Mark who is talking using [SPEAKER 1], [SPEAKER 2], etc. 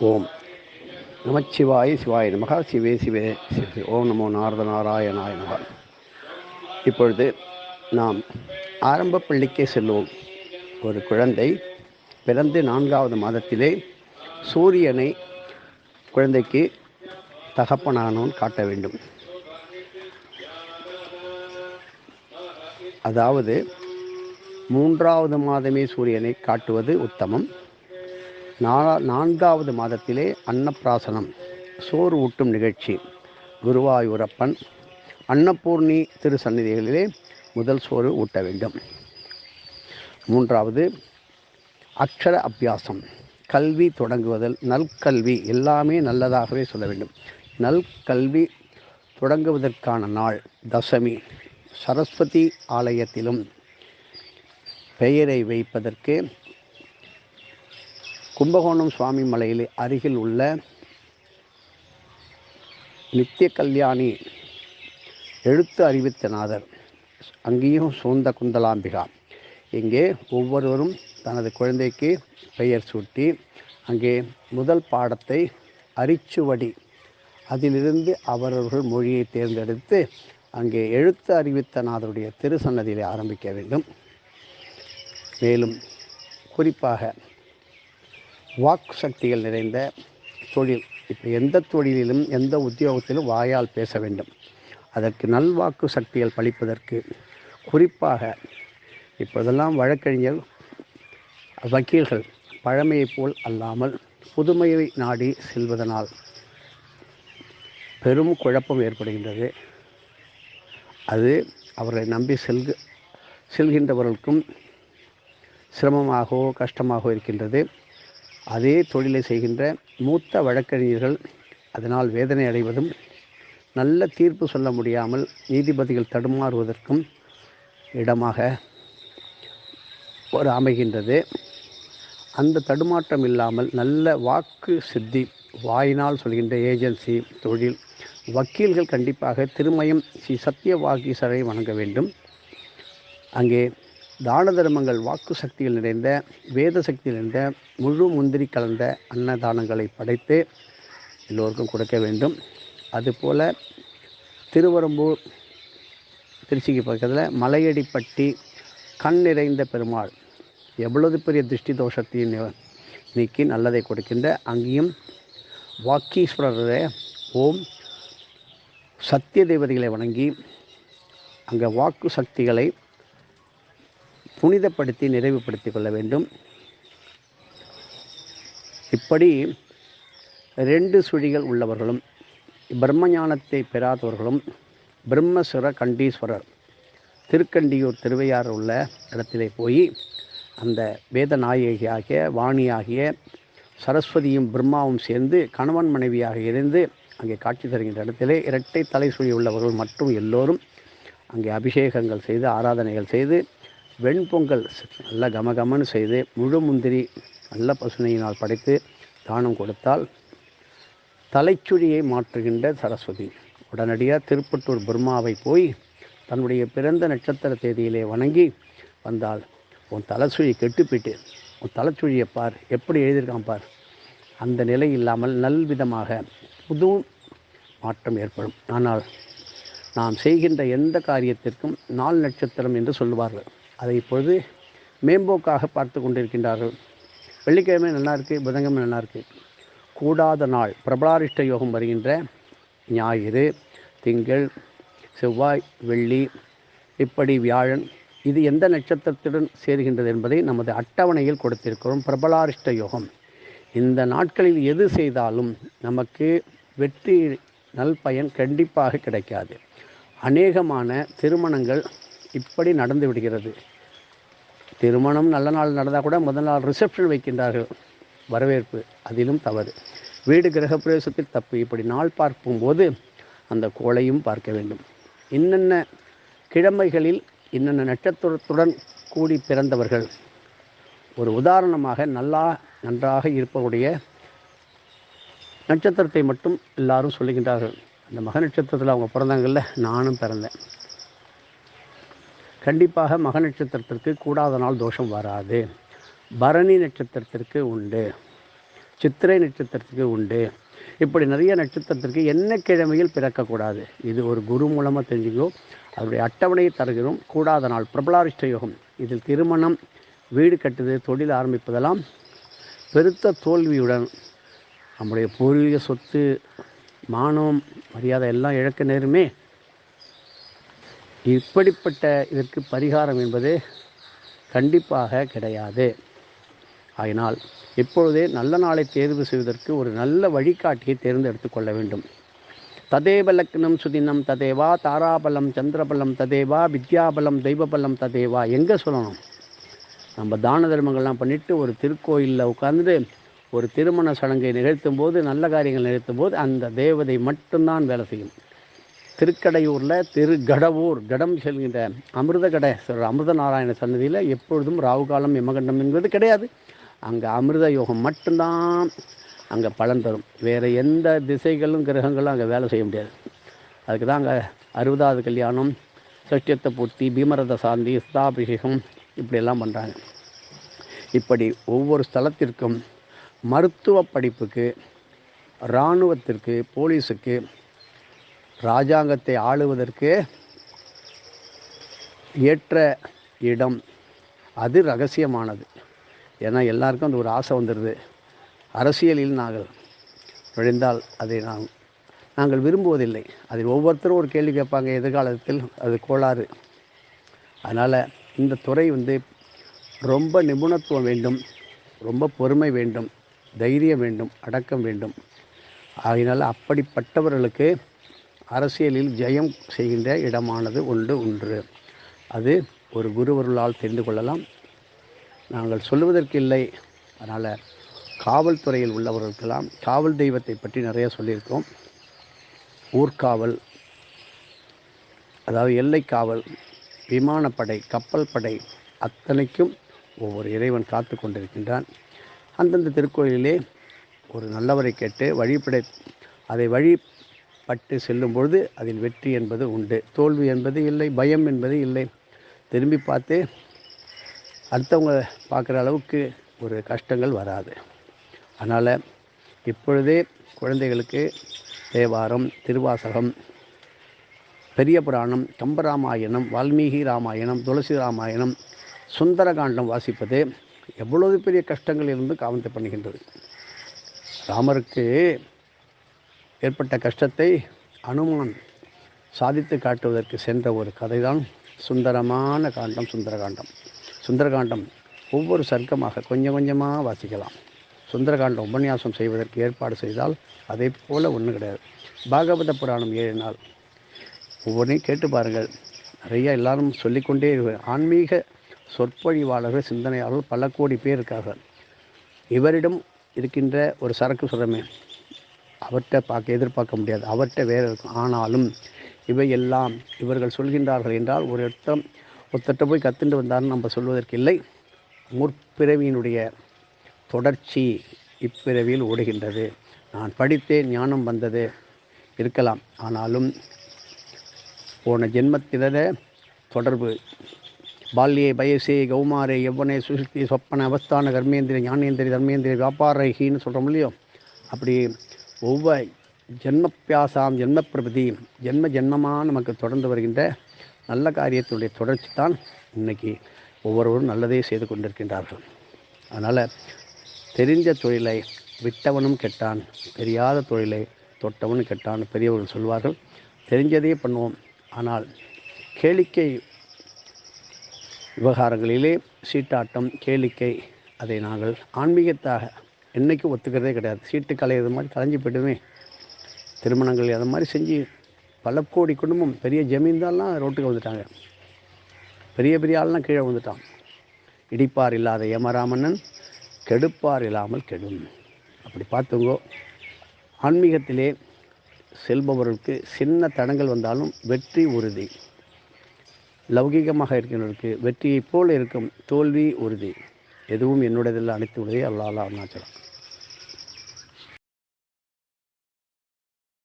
[SPEAKER 1] ஓம். நமச்சிவாய சிவாய நமகா. சிவே சிவே சிவே. ஓம் நமோ நாரத நாராயணாய நமகா. இப்பொழுது நாம் ஆரம்ப பள்ளிக்கே செல்வோம். ஒரு குழந்தை பிறந்து நான்காவது மாதத்திலே சூரியனை குழந்தைக்கு தகப்பனானோன் காட்ட வேண்டும். அதாவது மூன்றாவது மாதமே சூரியனை காட்டுவது உத்தமம். நாலா நான்காவது மாதத்திலே அன்னப்பிராசனம் சோறு ஊட்டும் நிகழ்ச்சி குருவாயூரப்பன் அன்னபூர்ணி திருசந்நிதிகளிலே முதல் சோறு ஊட்ட வேண்டும். மூன்றாவது அக்ஷர அபியாசம் கல்வி தொடங்குவதில் நல்கல்வி எல்லாமே நல்லதாகவே சொல்ல வேண்டும். நல்கல்வி தொடங்குவதற்கான நாள் தசமி சரஸ்வதி ஆலயத்திலும் பெயரை வைப்பதற்கு கும்பகோணம் சுவாமி மலையில் அருகில் உள்ள நித்திய கல்யாணி எழுத்து அறிவித்தநாதர் அங்கேயும் சூழ்ந்த குந்தலாம்பிகா. இங்கே ஒவ்வொருவரும் தனது குழந்தைக்கு பெயர் சூட்டி அங்கே முதல் பாடத்தை அரிச்சுவடி அதிலிருந்து அவரவர்கள் மொழியை தேர்ந்தெடுத்து அங்கே எழுத்து அறிவித்தநாதருடைய திருசன்னதியிலே ஆரம்பிக்க வேண்டும். மேலும் குறிப்பாக வாக்கு சக்திகள் நிறைந்த தொழில். இப்போ எந்த தொழிலிலும் எந்த உத்தியோகத்திலும் வாயால் பேச வேண்டும். அதற்கு நல்வாக்கு சக்திகள் பளிப்பதற்கு குறிப்பாக இப்போதெல்லாம் வழக்கறிஞர் வக்கீல்கள் பழமையைப் போல் அல்லாமல் புதுமையை நாடி செல்வதனால் பெரும் குழப்பம் ஏற்படுகின்றது. அது அவர்களை நம்பி செல்க செல்கின்றவர்களுக்கும் சிரமமாகவோ கஷ்டமாகவோ இருக்கின்றது. அதே தொழிலை செய்கின்ற மூத்த வழக்கறிஞர்கள் அதனால் வேதனை அடைவதும் நல்ல தீர்ப்பு சொல்ல முடியாமல் நீதிபதிகள் தடுமாறுவதற்கும் இடமாக ஒரு அமைகின்றது அந்த தடுமாற்றம் இல்லாமல் நல்ல வாக்கு சித்தி வாயினால் சொல்கின்ற ஏஜென்சி தொழில் வக்கீல்கள் கண்டிப்பாக திருமயம் ஸ்ரீ சத்யவாகீசரை வணங்க வேண்டும். அங்கே தான தர்மங்கள் வாக்கு சக்திகள் நிறைந்த வேத சக்தியில் நிறைந்த முழு முந்திரி கலந்த அன்னதானங்களை படைத்து எல்லோருக்கும் கொடுக்க வேண்டும். அதுபோல் திருவரம்பூர் திருச்சிக்கு பக்கத்தில் மலையடிப்பட்டி கண் நிறைந்த பெருமாள் எவ்வளவு பெரிய திருஷ்டி தோஷத்தையும் நீக்கி நல்லதை கொடுக்கின்ற அங்கேயும் வாக்கீஸ்வரரை ஓம் சத்திய தேவதைகளை வணங்கி அங்கே வாக்கு சக்திகளை புனிதப்படுத்தி நிறைவுபடுத்தி கொள்ள வேண்டும். இப்படி ரெண்டு சுழிகள் உள்ளவர்களும் பிரம்ம ஞானத்தை பெறாதவர்களும் பிரம்மசுர கண்டீஸ்வரர் திருக்கண்டியூர் திருவையார் உள்ள இடத்திலே போய் அந்த வேத நாயகியாகிய வாணியாகிய சரஸ்வதியும் பிரம்மாவும் சேர்ந்து கணவன் மனைவியாக இருந்து அங்கே காட்சி தருகின்ற இடத்திலே இரட்டை தலை சுழி உள்ளவர்கள் மற்றும் எல்லோரும் அங்கே அபிஷேகங்கள் செய்து ஆராதனைகள் செய்து வெண்பொங்கல் நல்ல கமகமன்னு செய்து முழு முந்திரி நல்ல பசுனையினால் படைத்து தானம் கொடுத்தால் தலைச்சுழியை மாற்றுகின்ற சரஸ்வதி. உடனடியாக திருப்பட்டூர் பிரம்மாவை போய் தன்னுடைய பிறந்த நட்சத்திர தேதியிலே வணங்கி வந்தால் உன் தலைச்சுழி கெட்டுப்பிட்டு உன் தலைச்சுழியை பார் எப்படி எழுதியிருக்கான் பார்? அந்த நிலை இல்லாமல் நல்விதமாக புது மாற்றம் ஏற்படும். ஆனால் நாம் செய்கின்ற எந்த காரியத்திற்கும் நாள் நட்சத்திரம் என்று சொல்லுவார்கள். அதை இப்பொழுது மேம்போக்காக பார்த்து கொண்டிருக்கின்றார்கள். வெள்ளிக்கிழமை நல்லா இருக்குது புதன்கிழமை நல்லா இருக்குது கூடாத நாள் பிரபலாரிஷ்ட யோகம் வருகின்ற ஞாயிறு திங்கள் செவ்வாய் வெள்ளி இப்படி வியாழன் இது எந்த நட்சத்திரத்துடன் சேருகின்றது என்பதை நமது அட்டவணையில் கொடுத்திருக்கிறோம் பிரபலாரிஷ்ட யோகம். இந்த நாட்களில் எது செய்தாலும் நமக்கு வெற்றி நல் பயன் கண்டிப்பாக கிடைக்காது. அநேகமான திருமணங்கள் இப்படி நடந்து விடுகிறது. திருமணம் நல்ல நாள் நடந்தால் கூட முதல் நாள் ரிசப்ஷன் வைக்கின்றார்கள். வரவேற்பு அதிலும் தவறு. வீடு கிரகப்பிரவேசத்தில் தப்பு. இப்படி நாள் பார்க்கும்போது அந்த கோளையும் பார்க்க வேண்டும். இன்னென்ன கிழமைகளில் இன்னென்ன நட்சத்திரத்துடன் கூடி பிறந்தவர்கள்? ஒரு உதாரணமாக நல்லா நன்றாக இருப்பவருடைய நட்சத்திரத்தை மட்டும் எல்லாரும் சொல்லுகின்றார்கள். அந்த மக நட்சத்திரத்தில் அவங்க பிறந்தாங்கல்ல நானும் பிறந்தேன். கண்டிப்பாக மக நட்சத்திரத்திற்கு கூடாத நாள் தோஷம் வராது. பரணி நட்சத்திரத்திற்கு உண்டு. சித்திரை நட்சத்திரத்துக்கு உண்டு. இப்படி நிறைய நட்சத்திரத்திற்கு என்ன கிழமையில் பிறக்கக்கூடாது? இது ஒரு குரு மூலமாக தெரிஞ்சுக்கோ. அதனுடைய அட்டவணையை தருகிறோம். கூடாத நாள் பிரபலாரிஷ்ட யோகம். இதில் திருமணம் வீடு கட்டுது தொழில் ஆரம்பிப்பதெல்லாம் பெருத்த தோல்வியுடன் நம்முடைய பூர்வீக சொத்து மானம் மரியாதை எல்லாம் இழக்க நேருமே இப்படிப்பட்ட இதற்கு பரிகாரம் என்பது கண்டிப்பாக கிடையாது. ஆகினால் இப்பொழுதே நல்ல நாளை தேர்வு செய்வதற்கு ஒரு நல்ல வழிகாட்டியை தேர்ந்தெடுத்து கொள்ள வேண்டும். ததேவ லக்னம் சுதினம் ததேவா தாராபலம் சந்திரபலம் ததேவா வித்யாபலம் தெய்வபலம் ததேவா எங்கே சொல்லணும்? நம்ம தான தர்மங்கள்லாம் பண்ணிவிட்டு ஒரு திருக்கோயிலில் உட்கார்ந்து ஒரு திருமண சடங்கை நிகழ்த்தும் போது நல்ல காரியங்கள் நிகழ்த்தும் போது அந்த தேவதை மட்டும்தான் வேலை செய்யும். திருக்கடையூரில் திருகடவூர் கடம் செல்கின்ற அமிர்த கடை சொல்கிற அமிர்த நாராயண சன்னதியில் எப்பொழுதும் ராவுகாலம் யமகண்டம் என்பது கிடையாது. அங்கே அமிர்த யோகம் மட்டும்தான் அங்கே பலன் தரும். வேறு எந்த திசைகளும் கிரகங்களும் அங்கே வேலை செய்ய முடியாது. அதுக்கு தான் அங்கே அறுபதாவது கல்யாணம் சஷ்டியத்தை பூர்த்தி பீமரத சாந்தி ஸ்தாபிஷேகம் இப்படியெல்லாம் பண்ணுறாங்க இப்படி ஒவ்வொரு ஸ்தலத்திற்கும் மருத்துவ படிப்புக்கு இராணுவத்திற்கு போலீஸுக்கு ராஜாங்கத்தை ஆளுவதற்கு ஏற்ற இடம். அது ரகசியமானது. ஏன்னா எல்லாருக்கும் அந்த ஒரு ஆசை வந்துடுது அரசியலில் நாங்கள் நுழைந்தால் அதை நாம் நாங்கள் விரும்புவதில்லை. அதில் ஒவ்வொருத்தரும் ஒரு கேள்வி கேட்பாங்க எதிர்காலத்தில் அது கோளாறு. அதனால் இந்த துறை வந்து ரொம்ப நிபுணத்துவம் வேண்டும் ரொம்ப பொறுமை வேண்டும் தைரியம் வேண்டும் அடக்கம் வேண்டும். ஆகினால் அப்படிப்பட்டவர்களுக்கு அரசியலில் ஜெயம் செய்கின்ற இடமானது ஒன்று ஒன்று அது ஒரு குருவருளால் தெரிந்து கொள்ளலாம். நாங்கள் சொல்லுவதற்கு இல்லை. அதனால் காவல்துறையில் உள்ளவர்களுக்கெல்லாம் காவல் தெய்வத்தை பற்றி நிறைய சொல்லியிருக்கோம் ஊர்காவல் அதாவது எல்லை காவல் விமானப்படை கப்பல் படை அத்தனைக்கும் ஒவ்வொரு இறைவன் காத்து கொண்டிருக்கின்றான். அந்தந்த திருக்கோயிலிலே ஒரு நல்லவரை கேட்டு வழிபடை அதை வழி பட்டு செல்லும் பொழுது அதில் வெற்றி என்பது உண்டு. தோல்வி என்பது இல்லை பயம் என்பது இல்லை. திரும்பி பார்த்து அடுத்தவங்க பார்க்குற அளவுக்கு ஒரு கஷ்டங்கள் வராது. அதனால் இப்பொழுதே குழந்தைகளுக்கு தேவாரம் திருவாசகம் பெரிய புராணம் கம்பராமாயணம் வால்மீகி ராமாயணம் துளசி ராமாயணம் சுந்தரகாண்டம் வாசிப்பது எவ்வளவு பெரிய கஷ்டங்கள் இருந்து காவந்து பண்ணுகின்றது. ராமருக்கு ஏற்பட்ட கஷ்டத்தை அனுமான் சாதித்து காட்டுவதற்கு சென்ற ஒரு கதைதான் சுந்தரமான காண்டம் சுந்தரகாண்டம். சுந்தரகாண்டம் ஒவ்வொரு சர்க்கமாக கொஞ்சம் கொஞ்சமாக வாசிக்கலாம். சுந்தரகாண்டம் உபன்யாசம் செய்வதற்கு ஏற்பாடு செய்தால் அதே போல் ஒன்றும் கிடையாது. பாகவத புராணம் ஏழு நாள். ஒவ்வொன்றையும் கேட்டு பாருங்கள். நிறைய எல்லாரும் சொல்லிக்கொண்டே இருக்க ஆன்மீக சொற்பொழிவாளர்கள் சிந்தனையாளர்கள் பல கோடி பேர் இருக்கார்கள். இவரிடம் இருக்கின்ற ஒரு சரக்கு சுரமே அவர்கிட்ட பார்க்க எதிர்பார்க்க முடியாது. அவர்கிட்ட வேறு இருக்கும் ஆனாலும் இவை எல்லாம் இவர்கள் சொல்கின்றார்கள் என்றால் ஒரு இடத்தம் ஒருத்தட்ட போய் கத்துண்டு வந்தார்னு நம்ம சொல்வதற்கு இல்லை. முற்பிறவியினுடைய தொடர்ச்சி இப்பிறவியில் ஓடுகின்றது. நான் படித்தேன் ஞானம் வந்தது இருக்கலாம். ஆனாலும் போன ஜென்மத்தில தொடர்பு. பால்யே பயசே கௌமாரே எவ்வனே சுசுக்தி சொப்பன அவஸ்தான கர்மேந்திரி ஞானேந்திரி தர்மேந்திரி வியாபாரகின்னு சொல்கிறோம் இல்லையோ? அப்படி ஒவ்வொரு ஜென்மப்பியாசாம் ஜென்மப்பிரபதி ஜென்ம ஜென்மமாக நமக்கு தொடர்ந்து வருகின்ற நல்ல காரியத்தினுடைய தொடர்ச்சி தான் இன்னைக்கு ஒவ்வொருவரும் நல்லதே செய்து கொண்டிருக்கின்றார்கள். அதனால் தெரிஞ்ச தொழிலை விட்டவனும் கெட்டான் தெரியாத தொழிலை தொட்டவனும் கெட்டான் பெரியவர்கள் சொல்வார்கள். தெரிஞ்சதே பண்ணுவோம். ஆனால் கேளிக்கை விவகாரங்களிலே சீட்டாட்டம் கேளிக்கை அதை நாங்கள் ஆன்மீகத்தாக என்றைக்கும் ஒத்துக்கிறதே கிடையாது. சீட்டு கலையிறது மாதிரி கலைஞ்சு போய்ட்டுமே திருமணங்கள் அது மாதிரி செஞ்சு பல கோடி குடும்பம் பெரிய ஜமீன்தார்லாம் ரோட்டுக்கு வந்துட்டாங்க. பெரிய பெரிய ஆள்லாம் கீழே வந்துட்டான் இடிப்பார் இல்லாத யமராமன்னன் கெடுப்பார் இல்லாமல் கெடும். அப்படி பார்த்துங்கோ. ஆன்மீகத்திலே செல்பவர்களுக்கு சின்ன தடங்கள் வந்தாலும் வெற்றி உறுதி. லௌகிகமாக இருக்கிறவர்களுக்கு வெற்றியைப் போல இருக்கும் தோல்வி உறுதி. எதுவும் என்னுடையதில் அனைத்து உடையே அல்லாஹ் அருணாச்சலம்